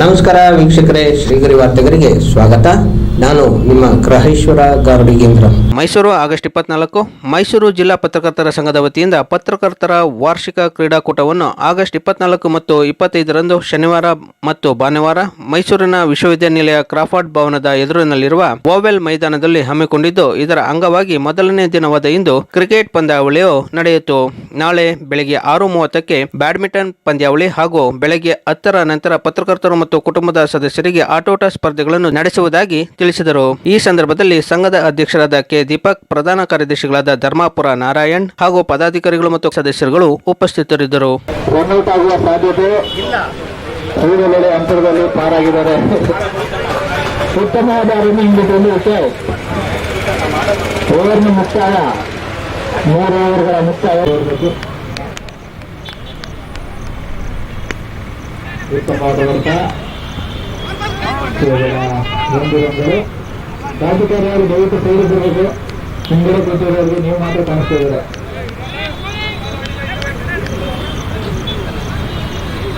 ನಮಸ್ಕಾರ ವೀಕ್ಷಕರೇ, ಶ್ರೀಗರಿ ವಾರ್ತೆಗರಿಗೆ ಸ್ವಾಗತ. ನಾನು ನಿಮ್ಮ ಗ್ರಹೇಶ್ವರ ಗಾರ್ಡಿಗೇಂದ್ರ. ಮೈಸೂರು ಆಗಸ್ಟ್ ಇಪ್ಪತ್ನಾಲ್ಕು, ಮೈಸೂರು ಜಿಲ್ಲಾ ಪತ್ರಕರ್ತರ ಸಂಘದ ವತಿಯಿಂದ ಪತ್ರಕರ್ತರ ವಾರ್ಷಿಕ ಕ್ರೀಡಾಕೂಟವನ್ನು ಆಗಸ್ಟ್ ಇಪ್ಪತ್ನಾಲ್ಕು ಮತ್ತು ಇಪ್ಪತ್ತೈದರಂದು ಶನಿವಾರ ಮತ್ತು ಭಾನುವಾರ ಮೈಸೂರಿನ ವಿಶ್ವವಿದ್ಯಾನಿಲಯ ಕ್ರಾಫರ್ಡ್ ಭವನದ ಎದುರಿನಲ್ಲಿರುವ ಓವೆಲ್ ಮೈದಾನದಲ್ಲಿ ಹಮ್ಮಿಕೊಂಡಿದ್ದು, ಇದರ ಅಂಗವಾಗಿ ಮೊದಲನೇ ದಿನವಾದ ಇಂದು ಕ್ರಿಕೆಟ್ ಪಂದ್ಯಾವಳಿಯು ನಡೆಯಿತು. ನಾಳೆ ಬೆಳಗ್ಗೆ ಆರು ಮೂವತ್ತಕ್ಕೆ ಬ್ಯಾಡ್ಮಿಂಟನ್ ಪಂದ್ಯಾವಳಿ ಹಾಗೂ ಬೆಳಗ್ಗೆ ಹತ್ತರ ನಂತರ ಪತ್ರಕರ್ತರು ಮತ್ತು ಕುಟುಂಬದ ಸದಸ್ಯರಿಗೆ ಆಟೋಟ ಸ್ಪರ್ಧೆಗಳನ್ನು ನಡೆಸುವುದಾಗಿ ತಿಳಿಸಿದರು. ಈ ಸಂದರ್ಭದಲ್ಲಿ ಸಂಘದ ಅಧ್ಯಕ್ಷರಾದ ಕೆ. ದೀಪಕ್, ಪ್ರಧಾನ ಕಾರ್ಯದರ್ಶಿಗಳಾದ ಧರ್ಮಾಪುರ ನಾರಾಯಣ್ ಹಾಗೂ ಪದಾಧಿಕಾರಿಗಳು ಮತ್ತು ಸದಸ್ಯರುಗಳು ಉಪಸ್ಥಿತರಿದ್ದರು. ಮುಕ್ತಾಯ. ಮೂರು ರನ್ಗಳು ರಾಜಕಾರಿಯವರು ದಯವಿಟ್ಟು ಸೇರಿಸಿರಬೇಕು ಹಿಂದೆ ಕೂತಿರೋರಿಗೆ ನೀವು ಮಾತ್ರ ಕಾಣಿಸ್ತಾ ಇದ್ದಾರೆ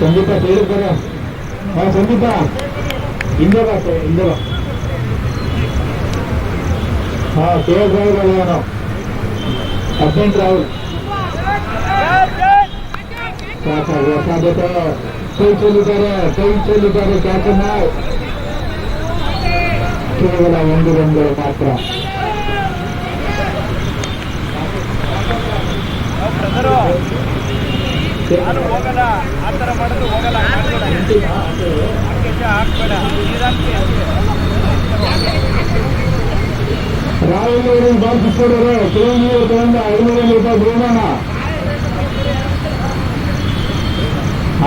ಸಂಗೀತ ಕೇಳಿರ್ತಾರೆ ಹಾ ಸಂಗೀತ ಹಿಂದೆ ಬಾ ಸರ್, ಹಿಂದೆ ಬಾ ಹಾ ಎಸ್ ರಾಹುಲ್ ಅವನು ಅರ್ಜೆಂಟ್ ರಾಹುಲ್ ಸಾಕಾಗುವ ಸಾಧ್ಯತೆ ಕೈ ಚೆಲ್ಲಿದ್ದಾರೆ ಕೈ ಚೆಲ್ಲಿದ್ದಾರೆ ಕ್ಯಾಪ್ಟನ್ ಕೇವಲ ಒಂದು ರನ್ಗಳು ಮಾತ್ರ. ರಾಹುಲ್ ಅವರು ಬಾಕಿಸ್ಕೊಡೋರು ಕಿಲೋಮೀಟರ್ ತಗೊಂಡ ಐನೂರು ರೂಪಾಯಿ ಬಹುಮಾನ.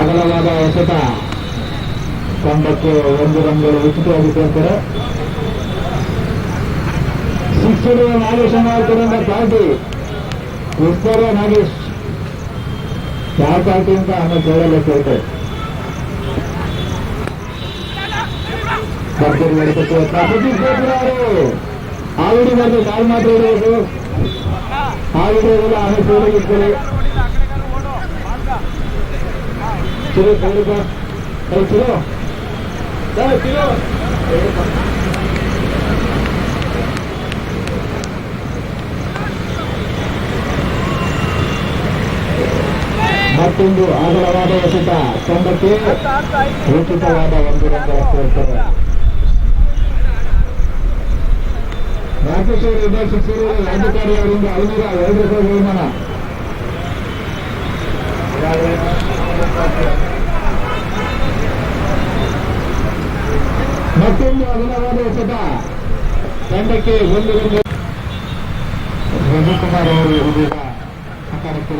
ಅಗಲವಾದ ಎಸೆತ ತಂಡಕ್ಕೆ ಒಂದು ರಂಗಗಳು ಉಚಿತವಾಗಿ ಸೇರ್ತಾರೆ. ಸಿಕ್ಸ್ ಹೊಡೆಯುವ ನಾಗೇಶ್ ಮಾಡ್ತಾರಿಂದ ಪಾರ್ಟಿ ಉತ್ತರ ನಾಗೇಶ್ ಯಾವ ಪಾರ್ಟಿ ಅಂತ ಆಮೇಲೆ ಕೇಳಲ್ಲ ಕೇಳ್ತಾರೆ ಭರ್ಜರಿ ನಡೀತಕ್ಕೆ ಪ್ರಕೃತಿ ಸೇತುವರು ಆಲ್ರೆಡಿ ಬಂದು ಕಾಲ್ ಮಾತ್ರ ಇಡಬೇಕು ಆಲ್ರೆಡಿ ಆಮೇಲೆ ಸೇರಿ ಇಟ್ಕೊಳ್ಳಿ ಚಿರು ಕೈ ಕೈ ಚಿರು ಸರ್ ಚಿರು ಮತ್ತೊಂದು ಅಗಲವಾದ ಎಸೆತ ತಂಡಕ್ಕೆ ಉಚಿತವಾದ ಒಂದು ರಂಗ ಸೇರ್ತಾರೆ ರಾಕೇಶ್ ಅವರು ನಿರ್ದೇಶಿಸಿರುವ ರಾಜಕಾರಿ ಅವರಿಂದ ಐನೂರ ಎರಡು ರೂಪಾಯಿ ಬಹುಮಾನ. ಮತ್ತೊಂದು ಅಗಲವಾದ ಎಸೆತ ತಂಡಕ್ಕೆ ಒಂದು ರಂಗ ರವಿಕುಮಾರ್ ಅವರು ಇದೀಗ ಸಕಾರಕ್ಕೆ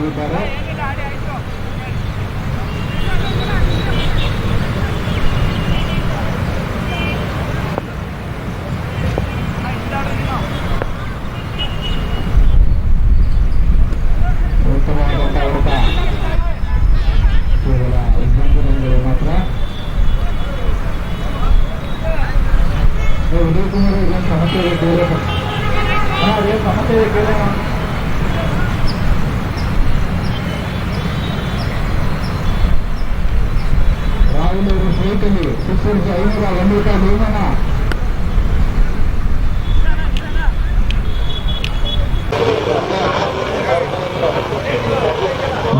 ಉತ್ತಮವಾದಂಥ ಹೊಡೆತ ಕೇವಲ ಇನ್ನೊಂದು ರನ್ಗಳು ಮಾತ್ರ ಏ, ಉದಯ್ ಕುಮಾರ್ ಏನು ಸಮಸ್ಯೆ ಇದೆ ಕೇಳಿ ಹಾಂ ಏನು ಸಮಸ್ಯೆ ಇದೆ ಕೇಳಿ ರಾಹುಲ್ ಅವರು ಸ್ನೇಹಿತಲ್ಲಿ ಸಿಕ್ಸ್ ಐನೂರ ಒಂದು ರೂಪಾಯಿ ಬಹುಮಾನ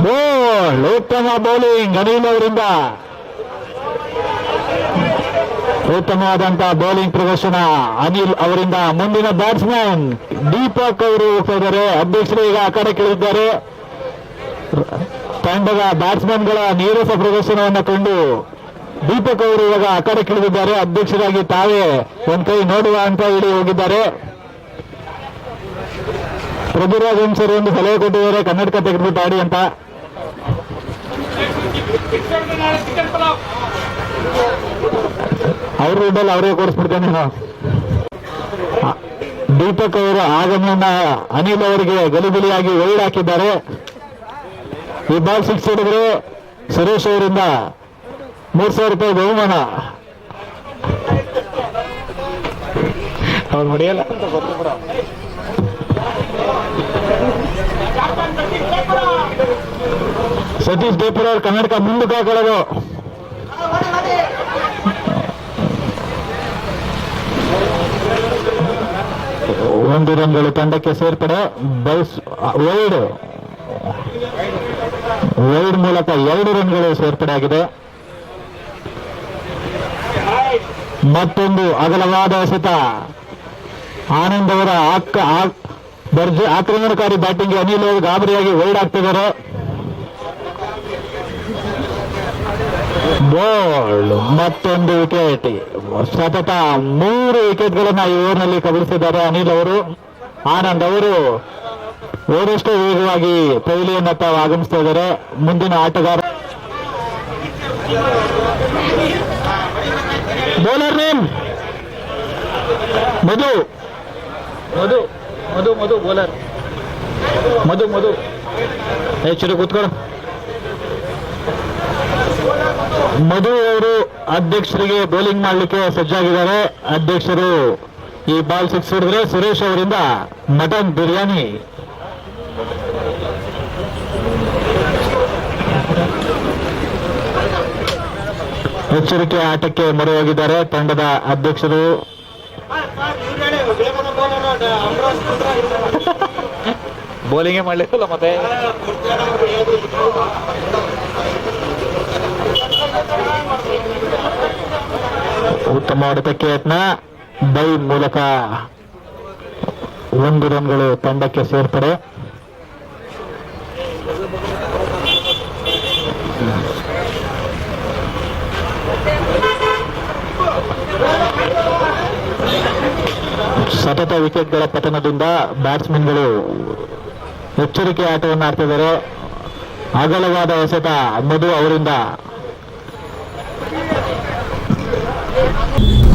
ಬೋಲ್ ಉತ್ತಮ ಬೌಲಿಂಗ್ ಅನಿಲ್ ಅವರಿಂದ ಉತ್ತಮವಾದಂತಹ ಬೌಲಿಂಗ್ ಪ್ರದರ್ಶನ ಅನಿಲ್ ಅವರಿಂದ ಮುಂದಿನ ಬ್ಯಾಟ್ಸ್ಮನ್ ದೀಪಕ್ ಅವರು ಹೋಗ್ತಾ ಅಧ್ಯಕ್ಷರು ಈಗ ಆ ಕಡೆ ಕೇಳಿದ್ದಾರೆ. ತಂಡದ ಬ್ಯಾಟ್ಸ್ಮನ್ಗಳ ನೀರಸ ಪ್ರದರ್ಶನವನ್ನು ಕಂಡು ದೀಪಕ್ ಅವರು ಇವಾಗ ಆ ಕಡೆ ಕೇಳಿದ್ದಾರೆ. ಅಧ್ಯಕ್ಷರಾಗಿ ತಾವೇ ಒಂದ್ ಕೈ ನೋಡುವ ಅಂತ ಹೇಳಿ ಹೋಗಿದ್ದಾರೆ. ಪ್ರಭುರಾಜ್ ಸರ್ ಒಂದು ಸಲಹೆ ಕೊಟ್ಟಿದ್ದಾರೆ. ಕನ್ನಡಕ ತೆಗೆದ್ಬಿಟ್ಟು ಆಡಿ ಅಂತ. ಅವ್ರ ದುಡ್ಡಲ್ಲಿ ಅವರೇ ಕೊಡಿಸ್ಬಿಡ್ತೇನೆ ನಾನು. ದೀಪಕ್ ಅವರು ಆಗಮನ ಅನಿಲ್ ಅವರಿಗೆ ಗಲಿಬಿಲಿಯಾಗಿ ವೈಡ್ ಹಾಕಿದ್ದಾರೆ. ಈ ಬಾಲ್ ಸಿಕ್ಸ್ ಹಿಡಿದ್ರು ಸುರೇಶ್ ಅವರಿಂದ ಮೂರ್ ಸಾವಿರ ರೂಪಾಯಿ ಬಹುಮಾನ. ಅವ್ರು ಹೊಡೆಯಲ್ಲ? ಸತೀಶ್ ದೇಪುರ ಅವ್ರು ಕನ್ನಡಕ ಮುಂದಕ್ಕೆ ಹಾಕೊಳ್ಳೋದು. ಒಂದು ರನ್ಗಳು ತಂಡಕ್ಕೆ ಸೇರ್ಪಡೆ. Byes wide. ವೈಡ್ ಮೂಲಕ ಎರಡು ರನ್ಗಳು ಸೇರ್ಪಡೆ ಆಗಿದೆ. ಮತ್ತೊಂದು ಅಗಲವಾದ ಎಸೆತ ಆನಂದ್ ಅವರ ಆಕ್ರಮಣಕಾರಿ ಬ್ಯಾಟಿಂಗ್ ಅನಿಲ್ ಅವರು ಗಾಬರಿಯಾಗಿ ವೈಡ್ ಆಗ್ತಿದ್ದಾರೆ. ಬೋಲ್ಡ್ ಮತ್ತೊಂದು ವಿಕೆಟ್ ಸತತ ಮೂರು ವಿಕೆಟ್ಗಳನ್ನು ಈ ಓವರ್ನಲ್ಲಿ ಕಬಳಿಸಿದ್ದಾರೆ ಅನಿಲ್ ಅವರು. ಆನಂದ್ ಅವರು ಓದಷ್ಟು ವೇಗವಾಗಿ ಪೈಲಿಯನ್ನತ್ತ ಆಗಮಿಸ್ತಾ ಇದ್ದಾರೆ. ಮುಂದಿನ ಆಟಗಾರ bowler name Madhu. Madhu Madhu Madhu bowler Madhu Madhu. ಹೆಚ್ಚು ಕೂತ್ಕೊಳ್ಳ ಮಧು ಅವರು ಅಧ್ಯಕ್ಷರಿಗೆ ಬೌಲಿಂಗ್ ಮಾಡಲಿಕ್ಕೆ ಸಜ್ಜಾಗಿದ್ದಾರೆ. ಅಧ್ಯಕ್ಷರು ಈ ಬಾಲ್ ಸಿಕ್ಸ್ ಹೊಡೆದ್ರೆ ಸುರೇಶ್ ಅವರಿಂದ ಮಟನ್ ಬಿರಿಯಾನಿ. ಎಚ್ಚರಿಕೆ ಆಟಕ್ಕೆ ಮೊರೆ ಹೋಗಿದ್ದಾರೆ ತಂಡದ ಅಧ್ಯಕ್ಷರು. ಬೌಲಿಂಗೇ ಮಾಡ್ಲಿಕ್ಕಲ್ಲ ಮತ್ತೆ? ಹೊಡೆತಕ್ಕೆ ಯತ್ನ. ಬೈ ಮೂಲಕ ಒಂದು ರನ್ಗಳು ತಂಡಕ್ಕೆ ಸೇರ್ಪಡೆ. ಸತತ ವಿಕೆಟ್ಗಳ ಪತನದಿಂದ ಬ್ಯಾಟ್ಸ್ಮನ್ಗಳು ಎಚ್ಚರಿಕೆ ಆಟವನ್ನು ಆಡ್ತಿದ್ದಾರೆ. ಅಗಲವಾದ ಎಸೆತ ಮಧು ಅವರಿಂದ